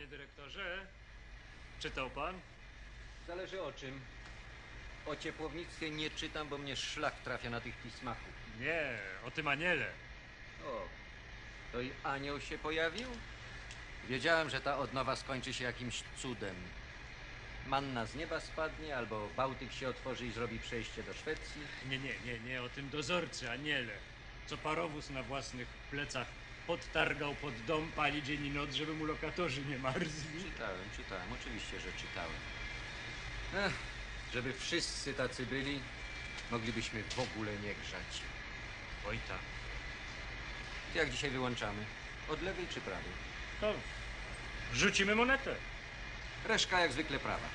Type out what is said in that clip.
Panie dyrektorze, czytał pan? Zależy o czym. O ciepłownictwie nie czytam, bo mnie szlak trafia na tych pismaków. Nie, o tym aniele. O, to i anioł się pojawił? Wiedziałem, że ta odnowa skończy się jakimś cudem. Manna z nieba spadnie, albo Bałtyk się otworzy i zrobi przejście do Szwecji. Nie, nie, nie, nie, o tym dozorcy, aniele. Co parowóz na własnych plecach podtargał pod dom, pali dzień i noc, żeby mu lokatorzy nie marzli. Czytałem, czytałem, oczywiście, że czytałem. Ech, żeby wszyscy tacy byli, moglibyśmy w ogóle nie grzać. Oj tak. To Jak dzisiaj wyłączamy? Od lewej czy prawej? To rzucimy monetę. Reszka jak zwykle prawa.